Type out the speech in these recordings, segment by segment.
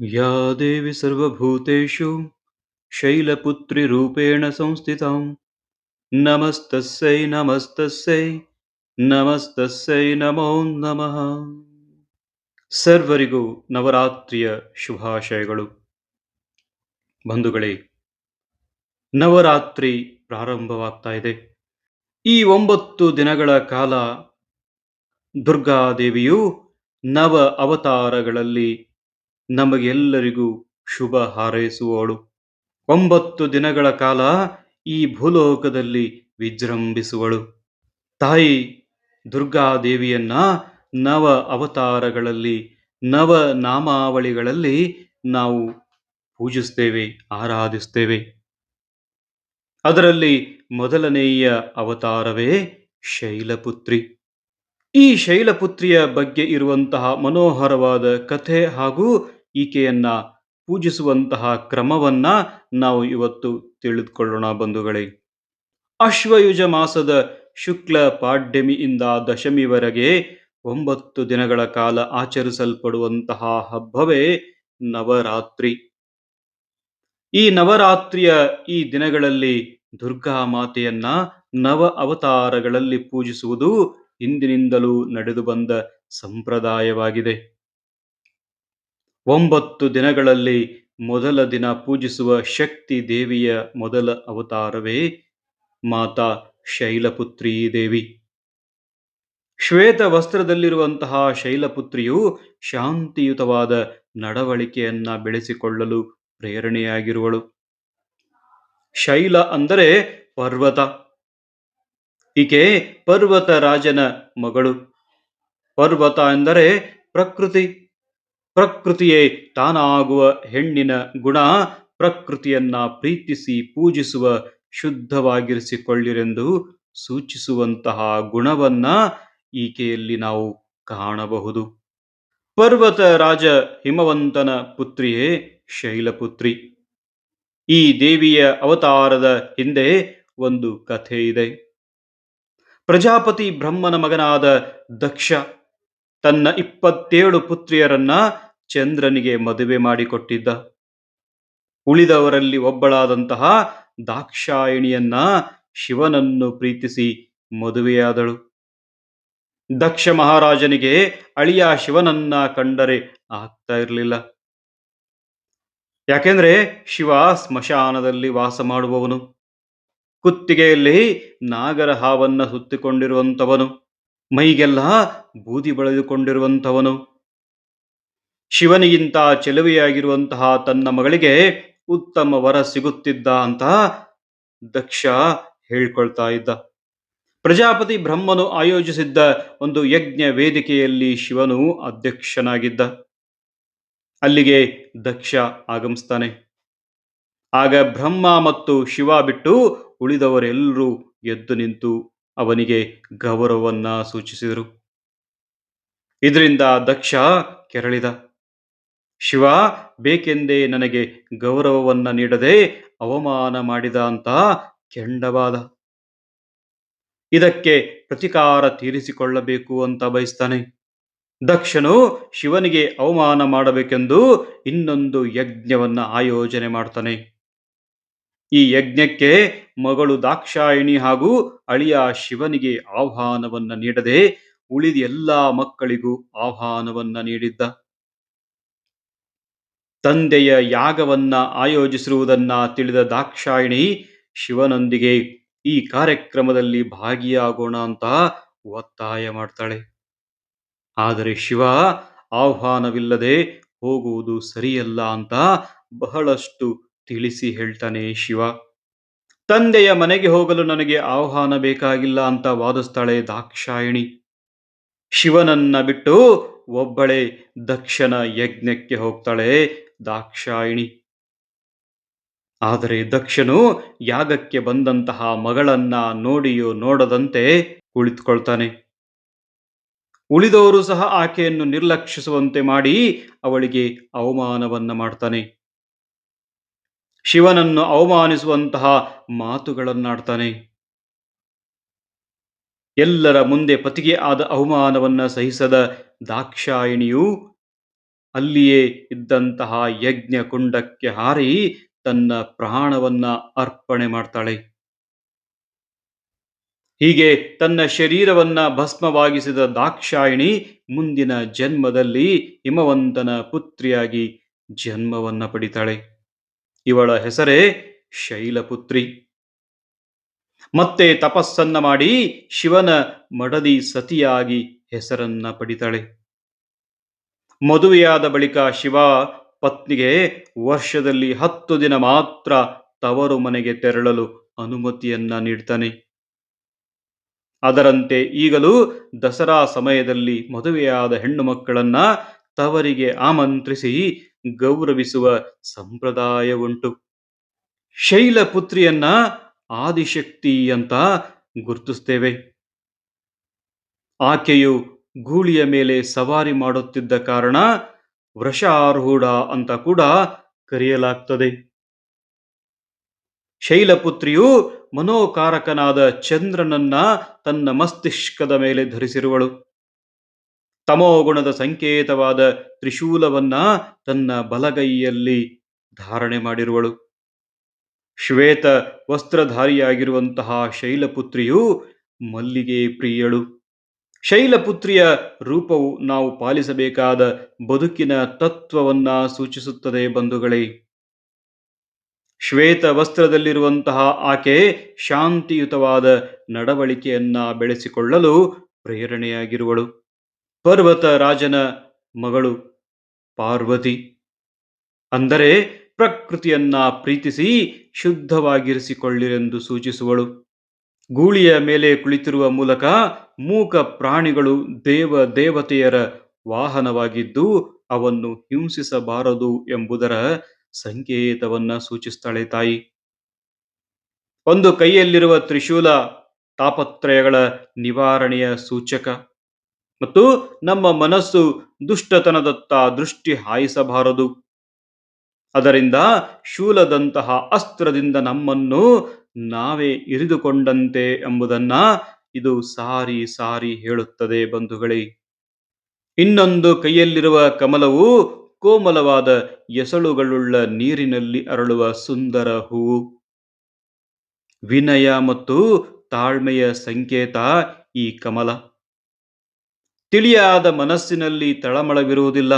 या देवी सर्वभूतेषु शैलपुत्रिरूपेण संस्थितां नमस्तस्यै ನಮಸ್ತಸ್ಯೈ ನಮಸ್ತಸ್ಯೈ ನಮೋ ನಮಃ ಸರ್ವರಿಗೂ ನವರಾತ್ರಿಯ ಶುಭಾಶಯಗಳು ಬಂಧುಗಳೇ ನವರಾತ್ರಿ ಪ್ರಾರಂಭವಾಗ್ತಾ ಇದೆ ಈ ಒಂಬತ್ತು ದಿನಗಳ ಕಾಲ ದುರ್ಗಾದೇವಿಯು ನವ ಅವತಾರಗಳಲ್ಲಿ ನಮಗೆಲ್ಲರಿಗೂ ಶುಭ ಹಾರೈಸುವವಳು. ಒಂಬತ್ತು ದಿನಗಳ ಕಾಲ ಈ ಭೂಲೋಕದಲ್ಲಿ ವಿಜೃಂಭಿಸುವಳು. ತಾಯಿ ದುರ್ಗಾದೇವಿಯನ್ನ ನವ ಅವತಾರಗಳಲ್ಲಿ, ನವ ನಾಮಾವಳಿಗಳಲ್ಲಿ ನಾವು ಪೂಜಿಸ್ತೇವೆ, ಆರಾಧಿಸ್ತೇವೆ. ಅದರಲ್ಲಿ ಮೊದಲನೆಯ ಅವತಾರವೇ ಶೈಲಪುತ್ರಿ. ಈ ಶೈಲಪುತ್ರಿಯ ಬಗ್ಗೆ ಇರುವಂತಹ ಮನೋಹರವಾದ ಕಥೆ ಹಾಗೂ ಈಕೆಯನ್ನ ಪೂಜಿಸುವಂತಹ ಕ್ರಮವನ್ನ ನಾವು ಇವತ್ತು ತಿಳಿದುಕೊಳ್ಳೋಣ ಬಂಧುಗಳೇ. ಅಶ್ವಯುಜ ಮಾಸದ ಶುಕ್ಲ ಪಾಡ್ಯಮಿಯಿಂದ ದಶಮಿವರೆಗೆ ಒಂಬತ್ತು ದಿನಗಳ ಕಾಲ ಆಚರಿಸಲ್ಪಡುವಂತಹ ಹಬ್ಬವೇ ನವರಾತ್ರಿ. ಈ ನವರಾತ್ರಿಯ ಈ ದಿನಗಳಲ್ಲಿ ದುರ್ಗಾ ಮಾತೆಯನ್ನ ನವ ಅವತಾರಗಳಲ್ಲಿ ಪೂಜಿಸುವುದು ಹಿಂದಿನಿಂದಲೂ ನಡೆದು ಬಂದ ಸಂಪ್ರದಾಯವಾಗಿದೆ. ಒಂಬತ್ತು ದಿನಗಳಲ್ಲಿ ಮೊದಲ ದಿನ ಪೂಜಿಸುವ ಶಕ್ತಿ ದೇವಿಯ ಮೊದಲ ಅವತಾರವೇ ಮಾತಾ ಶೈಲಪುತ್ರಿ ದೇವಿ. ಶ್ವೇತ ವಸ್ತ್ರದಲ್ಲಿರುವಂತಹ ಶೈಲಪುತ್ರಿಯು ಶಾಂತಿಯುತವಾದ ನಡವಳಿಕೆಯನ್ನ ಬೆಳೆಸಿಕೊಳ್ಳಲು ಪ್ರೇರಣೆಯಾಗಿರುವಳು. ಶೈಲ ಅಂದರೆ ಪರ್ವತ. ಈಕೆ ಪರ್ವತ ರಾಜನ ಮಗಳು. ಪರ್ವತ ಎಂದರೆ ಪ್ರಕೃತಿ. ಪ್ರಕೃತಿಯೇ ತಾನಾಗುವ ಹೆಣ್ಣಿನ ಗುಣ, ಪ್ರಕೃತಿಯನ್ನ ಪ್ರೀತಿಸಿ ಪೂಜಿಸುವ ಶುದ್ಧವಾಗಿರಿಸಿಕೊಳ್ಳಿರೆಂದು ಸೂಚಿಸುವಂತಹ ಗುಣವನ್ನ ಈಕೆಯಲ್ಲಿ ನಾವು ಕಾಣಬಹುದು. ಪರ್ವತ ರಾಜ ಹಿಮವಂತನ ಪುತ್ರಿಯೇ ಶೈಲಪುತ್ರಿ. ಈ ದೇವಿಯ ಅವತಾರದ ಹಿಂದೆ ಒಂದು ಕಥೆ ಇದೆ ಪ್ರಜಾಪತಿ ಬ್ರಹ್ಮನ ಮಗನಾದ ದಕ್ಷ ತನ್ನ ಇಪ್ಪತ್ತೇಳು ಪುತ್ರಿಯರನ್ನ ಚಂದ್ರನಿಗೆ ಮದುವೆ ಮಾಡಿಕೊಟ್ಟಿದ್ದ. ಉಳಿದವರಲ್ಲಿ ಒಬ್ಬಳಾದಂತಹ ದಾಕ್ಷಾಯಿಣಿಯನ್ನ ಶಿವನನ್ನು ಪ್ರೀತಿಸಿ ಮದುವೆಯಾದಳು. ದಕ್ಷ ಮಹಾರಾಜನಿಗೆ ಅಳಿಯ ಶಿವನನ್ನ ಕಂಡರೆ ಆಗ್ತಾ ಇರಲಿಲ್ಲ. ಯಾಕೆಂದ್ರೆ ಶಿವ ಸ್ಮಶಾನದಲ್ಲಿ ವಾಸ ಮಾಡುವವನು. ಕುತ್ತಿಗೆಯಲ್ಲಿ ನಾಗರ ಹಾವನ್ನ ಸುತ್ತಿಕೊಂಡಿರುವಂತವನು. ಮೈಗೆಲ್ಲ ಬೂದಿ ಬಳಿದುಕೊಂಡಿರುವಂಥವನು. ಶಿವನಿಗಿಂತ ಚೆಲುವೆಯಾಗಿರುವಂತಹ ತನ್ನ ಮಗಳಿಗೆ ಉತ್ತಮ ವರ ಸಿಗುತ್ತಿದ್ದ ಅಂತ ದಕ್ಷ ಹೇಳ್ಕೊಳ್ತಾ ಇದ್ದ. ಪ್ರಜಾಪತಿ ಬ್ರಹ್ಮನು ಆಯೋಜಿಸಿದ್ದ ಒಂದು ಯಜ್ಞ ವೇದಿಕೆಯಲ್ಲಿ ಶಿವನು ಅಧ್ಯಕ್ಷನಾಗಿದ್ದ. ಅಲ್ಲಿಗೆ ದಕ್ಷ ಆಗಮಿಸ್ತಾನೆ. ಆಗ ಬ್ರಹ್ಮ ಮತ್ತು ಶಿವ ಬಿಟ್ಟು ಉಳಿದವರೆಲ್ಲರೂ ಎದ್ದು ನಿಂತು ಅವನಿಗೆ ಗೌರವವನ್ನ ಸೂಚಿಸಿದರು. ಇದರಿಂದ ದಕ್ಷ ಕೆರಳಿದ. ಶಿವ, ಬೇಕೆಂದೇ ನನಗೆ ಗೌರವವನ್ನ ನೀಡದೆ ಅವಮಾನ ಮಾಡಿದ ಅಂತ ಕೆಂಡವಾದ. ಇದಕ್ಕೆ ಪ್ರತಿಕಾರ ತೀರಿಸಿಕೊಳ್ಳಬೇಕು ಅಂತ ಬಯಸ್ತಾನೆ. ದಕ್ಷನು ಶಿವನಿಗೆ ಅವಮಾನ ಮಾಡಬೇಕೆಂದು ಇನ್ನೊಂದು ಯಜ್ಞವನ್ನ ಆಯೋಜನೆ ಮಾಡ್ತಾನೆ. ಈ ಯಜ್ಞಕ್ಕೆ ಮಗಳು ದಾಕ್ಷಾಯಿಣಿ ಹಾಗೂ ಅಳಿಯ ಶಿವನಿಗೆ ಆಹ್ವಾನವನ್ನ ನೀಡದೆ ಉಳಿದ ಎಲ್ಲಾ ಮಕ್ಕಳಿಗೂ ಆಹ್ವಾನವನ್ನ ನೀಡಿದ್ದ. ತಂದೆಯ ಯಾಗವನ್ನ ಆಯೋಜಿಸಿರುವುದನ್ನ ತಿಳಿದ ದಾಕ್ಷಾಯಿಣಿ ಶಿವನೊಂದಿಗೆ ಈ ಕಾರ್ಯಕ್ರಮದಲ್ಲಿ ಭಾಗಿಯಾಗೋಣ ಅಂತ ಒತ್ತಾಯ ಮಾಡ್ತಾಳೆ. ಆದರೆ ಶಿವ ಆಹ್ವಾನವಿಲ್ಲದೆ ಹೋಗುವುದು ಸರಿಯಲ್ಲ ಅಂತ ಬಹಳಷ್ಟು ತಿಳಿಸಿ ಹೇಳ್ತಾನೆ ಶಿವ, ತಂದೆಯ ಮನೆಗೆ ಹೋಗಲು ನನಗೆ ಆಹ್ವಾನ ಬೇಕಾಗಿಲ್ಲ ಅಂತ ವಾದಿಸ್ತಾಳೆ ದಾಕ್ಷಾಯಣಿ. ಶಿವನನ್ನ ಬಿಟ್ಟು ಒಬ್ಬಳೆ ದಕ್ಷನ ಯಜ್ಞಕ್ಕೆ ಹೋಗ್ತಾಳೆ ದಾಕ್ಷಾಯಿಣಿ. ಆದರೆ ದಕ್ಷನು ಯಾಗಕ್ಕೆ ಬಂದಂತಹ ಮಗಳನ್ನ ನೋಡಿಯೋ ನೋಡದಂತೆ ಕುಳಿತುಕೊಳ್ತಾನೆ. ಉಳಿದವರು ಸಹ ಆಕೆಯನ್ನು ನಿರ್ಲಕ್ಷಿಸುವಂತೆ ಮಾಡಿ ಅವಳಿಗೆ ಅವಮಾನವನ್ನ ಮಾಡ್ತಾನೆ. ಶಿವನನ್ನು ಅವಮಾನಿಸುವಂತಹ ಮಾತುಗಳನ್ನಾಡ್ತಾನೆ. ಎಲ್ಲರ ಮುಂದೆ ಪತಿಗೆ ಆದ ಅವಮಾನವನ್ನ ಸಹಿಸದ ದಾಕ್ಷಾಯಿಣಿಯು ಅಲ್ಲಿಯೇ ಇದ್ದಂತಹ ಯಜ್ಞ ಕುಂಡಕ್ಕೆ ಹಾರಿ ತನ್ನ ಪ್ರಾಣವನ್ನ ಅರ್ಪಣೆ ಮಾಡ್ತಾಳೆ. ಹೀಗೆ ತನ್ನ ಶರೀರವನ್ನ ಭಸ್ಮವಾಗಿಸಿದ ದಾಕ್ಷಾಯಿಣಿ ಮುಂದಿನ ಜನ್ಮದಲ್ಲಿ ಹಿಮವಂತನ ಪುತ್ರಿಯಾಗಿ ಜನ್ಮವನ್ನ ಪಡಿತಾಳೆ. ಇವಳ ಹೆಸರೇ ಶೈಲಪುತ್ರಿ. ಮತ್ತೆ ತಪಸ್ಸನ್ನ ಮಾಡಿ ಶಿವನ ಮಡದಿ ಸತಿಯಾಗಿ ಹೆಸರನ್ನ ಪಡಿತಾಳೆ. ಮದುವೆಯಾದ ಬಳಿಕ ಶಿವ ಪತ್ನಿಗೆ ವರ್ಷದಲ್ಲಿ ಹತ್ತು ದಿನ ಮಾತ್ರ ತವರು ಮನೆಗೆ ತೆರಳಲು ಅನುಮತಿಯನ್ನ ನೀಡ್ತಾನೆ. ಅದರಂತೆ ಈಗಲೂ ದಸರಾ ಸಮಯದಲ್ಲಿ ಮದುವೆಯಾದ ಹೆಣ್ಣು ಮಕ್ಕಳನ್ನ ತವರಿಗೆ ಆಮಂತ್ರಿಸಿ ಗೌರವಿಸುವ ಸಂಪ್ರದಾಯ ಉಂಟು ಶೈಲಪುತ್ರಿಯನ್ನ ಆದಿಶಕ್ತಿ ಅಂತ ಗುರುತಿಸ್ತೇವೆ. ಆಕೆಯು ಗೂಳಿಯ ಮೇಲೆ ಸವಾರಿ ಮಾಡುತ್ತಿದ್ದ ಕಾರಣ ವೃಷಾರೂಢ ಅಂತ ಕೂಡ ಕರೆಯಲಾಗ್ತದೆ. ಶೈಲಪುತ್ರಿಯು ಮನೋಕಾರಕನಾದ ಚಂದ್ರನನ್ನ ತನ್ನ ಮಸ್ತಿಷ್ಕದ ಮೇಲೆ ಧರಿಸಿರುವಳು. ತಮೋಗುಣದ ಸಂಕೇತವಾದ ತ್ರಿಶೂಲವನ್ನ ತನ್ನ ಬಲಗೈಯಲ್ಲಿ ಧಾರಣೆ ಮಾಡಿರುವಳು. ಶ್ವೇತ ವಸ್ತ್ರಧಾರಿಯಾಗಿರುವಂತಹ ಶೈಲಪುತ್ರಿಯು ಮಲ್ಲಿಗೆ ಪ್ರಿಯಳು. ಶೈಲಪುತ್ರಿಯ ರೂಪವು ನಾವು ಪಾಲಿಸಬೇಕಾದ ಬದುಕಿನ ತತ್ವವನ್ನ ಸೂಚಿಸುತ್ತದೆ ಬಂಧುಗಳೇ. ಶ್ವೇತ ವಸ್ತ್ರದಲ್ಲಿರುವಂತಹ ಆಕೆ ಶಾಂತಿಯುತವಾದ ನಡವಳಿಕೆಯನ್ನ ಬೆಳೆಸಿಕೊಳ್ಳಲು ಪ್ರೇರಣೆಯಾಗಿರುವಳು. ಪರ್ವತ ರಾಜನ ಮಗಳು ಪಾರ್ವತಿ. ಅಂದರೆ ಪ್ರಕೃತಿಯನ್ನ ಪ್ರೀತಿಸಿ ಶುದ್ಧವಾಗಿರಿಸಿಕೊಳ್ಳಿರೆಂದು ಸೂಚಿಸುವಳು. ಗೂಳಿಯ ಮೇಲೆ ಕುಳಿತಿರುವ ಮೂಲಕ ಮೂಕ ಪ್ರಾಣಿಗಳು ದೇವ ದೇವತೆಯರ ವಾಹನವಾಗಿದ್ದು ಅವನ್ನು ಹಿಂಸಿಸಬಾರದು ಎಂಬುದರ ಸಂಕೇತವನ್ನ ಸೂಚಿಸ್ತಾಳೆ ತಾಯಿ. ಒಂದು ಕೈಯಲ್ಲಿರುವ ತ್ರಿಶೂಲ ತಾಪತ್ರಯಗಳ ನಿವಾರಣೆಯ ಸೂಚಕ. ಮತ್ತು ನಮ್ಮ ಮನಸ್ಸು ದುಷ್ಟತನದತ್ತ ದೃಷ್ಟಿ ಹಾಯಿಸಬಾರದು. ಅದರಿಂದ ಶೂಲದಂತಹ ಅಸ್ತ್ರದಿಂದ ನಮ್ಮನ್ನು ನಾವೇ ಇರಿದುಕೊಂಡಂತೆ ಎಂಬುದನ್ನ ಇದು ಸಾರಿ ಸಾರಿ ಹೇಳುತ್ತದೆ ಬಂಧುಗಳೇ. ಇನ್ನೊಂದು ಕೈಯಲ್ಲಿರುವ ಕಮಲವು ಕೋಮಲವಾದ ಎಸಳುಗಳುಳ್ಳ ನೀರಿನಲ್ಲಿ ಅರಳುವ ಸುಂದರ ಹೂವು ವಿನಯ ಮತ್ತು ತಾಳ್ಮೆಯ ಸಂಕೇತ ಈ ಕಮಲ. ತಿಳಿಯಾದ ಮನಸ್ಸಿನಲ್ಲಿ ತಳಮಳವಿರುವುದಿಲ್ಲ.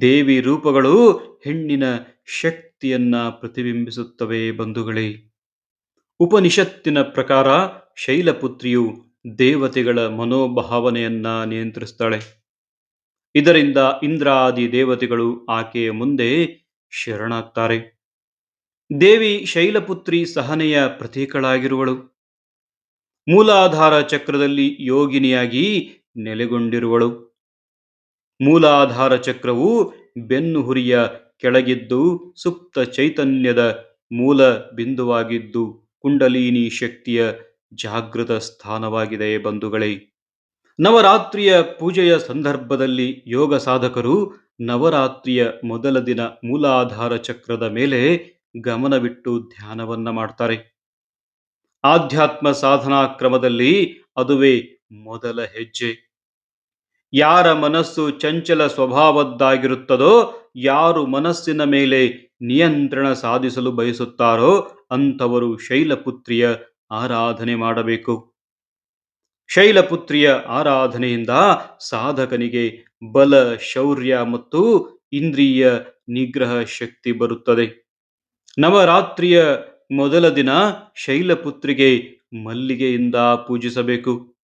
ದೇವಿ ರೂಪಗಳು ಹೆಣ್ಣಿನ ಶಕ್ತಿಯನ್ನ ಪ್ರತಿಬಿಂಬಿಸುತ್ತವೆ ಬಂಧುಗಳೇ. ಉಪನಿಷತ್ತಿನ ಪ್ರಕಾರ ಶೈಲಪುತ್ರಿಯು ದೇವತೆಗಳ ಮನೋಭಾವನೆಯನ್ನ ನಿಯಂತ್ರಿಸ್ತಾಳೆ. ಇದರಿಂದ ಇಂದ್ರಾದಿ ದೇವತೆಗಳು ಆಕೆಯ ಮುಂದೆ ಶರಣಾಗ್ತಾರೆ. ದೇವಿ ಶೈಲಪುತ್ರಿ ಸಹನೆಯ ಪ್ರತೀಕಳಾಗಿರುವಳು. ಮೂಲಾಧಾರ ಚಕ್ರದಲ್ಲಿ ಯೋಗಿನಿಯಾಗಿ ನೆಲೆಗೊಂಡಿರುವಳು. ಮೂಲಾಧಾರ ಚಕ್ರವು ಬೆನ್ನು ಹುರಿಯ ಕೆಳಗಿದ್ದು ಸುಪ್ತ ಚೈತನ್ಯದ ಮೂಲ ಬಿಂದುವಾಗಿದ್ದು ಕುಂಡಲಿನಿ ಶಕ್ತಿಯ ಜಾಗೃತ ಸ್ಥಾನವಾಗಿದೆ ಬಂಧುಗಳೇ. ನವರಾತ್ರಿಯ ಪೂಜೆಯ ಸಂದರ್ಭದಲ್ಲಿ ಯೋಗ ಸಾಧಕರು ನವರಾತ್ರಿಯ ಮೊದಲ ದಿನ ಮೂಲಾಧಾರ ಚಕ್ರದ ಮೇಲೆ ಗಮನವಿಟ್ಟು ಧ್ಯಾನವನ್ನ ಮಾಡ್ತಾರೆ. ಆಧ್ಯಾತ್ಮ ಸಾಧನಾ ಕ್ರಮದಲ್ಲಿ ಅದುವೇ ಮೊದಲ ಹೆಜ್ಜೆ. ಯಾರ ಮನಸ್ಸು ಚಂಚಲ ಸ್ವಭಾವದ್ದಾಗಿರುತ್ತದೋ, ಯಾರು ಮನಸ್ಸಿನ ಮೇಲೆ ನಿಯಂತ್ರಣ ಸಾಧಿಸಲು ಬಯಸುತ್ತಾರೋ, ಅಂಥವರು ಶೈಲಪುತ್ರಿಯ ಆರಾಧನೆ ಮಾಡಬೇಕು. ಶೈಲಪುತ್ರಿಯ ಆರಾಧನೆಯಿಂದ ಸಾಧಕನಿಗೆ ಬಲ, ಶೌರ್ಯ ಮತ್ತು ಇಂದ್ರಿಯ ನಿಗ್ರಹ ಶಕ್ತಿ ಬರುತ್ತದೆ. ನವರಾತ್ರಿಯ ಮೊದಲ ದಿನ ಶೈಲಪುತ್ರಿಗೆ ಮಲ್ಲಿಗೆಯಿಂದ ಪೂಜಿಸಬೇಕು.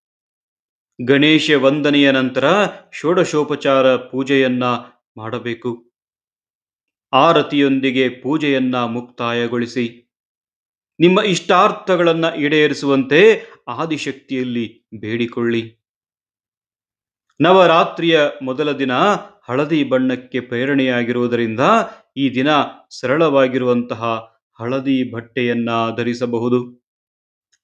ಗಣೇಶ ವಂದನೆಯ ನಂತರ ಷೋಡಶೋಪಚಾರ ಪೂಜೆಯನ್ನ ಮಾಡಬೇಕು. ಆರತಿಯೊಂದಿಗೆ ಪೂಜೆಯನ್ನ ಮುಕ್ತಾಯಗೊಳಿಸಿ. ನಿಮ್ಮ ಇಷ್ಟಾರ್ಥಗಳನ್ನು ಈಡೇರಿಸುವಂತೆ ಆದಿಶಕ್ತಿಯಲ್ಲಿ ಬೇಡಿಕೊಳ್ಳಿ. ನವರಾತ್ರಿಯ ಮೊದಲ ದಿನ ಹಳದಿ ಬಣ್ಣಕ್ಕೆ ಪ್ರೇರಣೆಯಾಗಿರುವುದರಿಂದ ಈ ದಿನ ಸರಳವಾಗಿರುವಂತಹ ಹಳದಿ ಬಟ್ಟೆಯನ್ನ ಧರಿಸಬಹುದು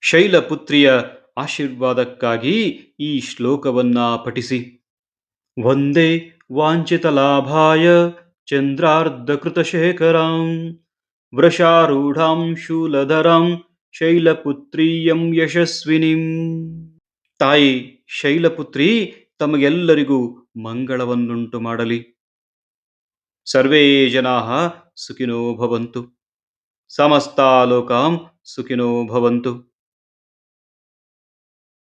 ಶೈಲಪುತ್ರಿಯ ಆಶೀರ್ವಾದಕ್ಕಾಗಿ ಈ ಶ್ಲೋಕವನ್ನ ಪಠಿಸಿ. ವಂದೇ ವಾಂಚಿತ ಲಾಭಾಯ ಚಂದ್ರಾರ್ಧಕೃತಶೇಖರಾಂ ವೃಷಾರೂಢಾಂ ಶೂಲಧರಾಂ ಶೈಲಪುತ್ರೀಯಂ ಯಶಸ್ವಿನಿಂ. ತಾಯಿ ಶೈಲಪುತ್ರಿ ತಮಗೆಲ್ಲರಿಗೂ ಮಂಗಳವನ್ನುಂಟು ಮಾಡಲಿ ಸರ್ವೇ ಜನಾ ಸುಖಿನೋ ಭವಂತು. ಸಮಸ್ತ ಲೋಕಾಂ ಸುಖಿನೋ ಭವಂತು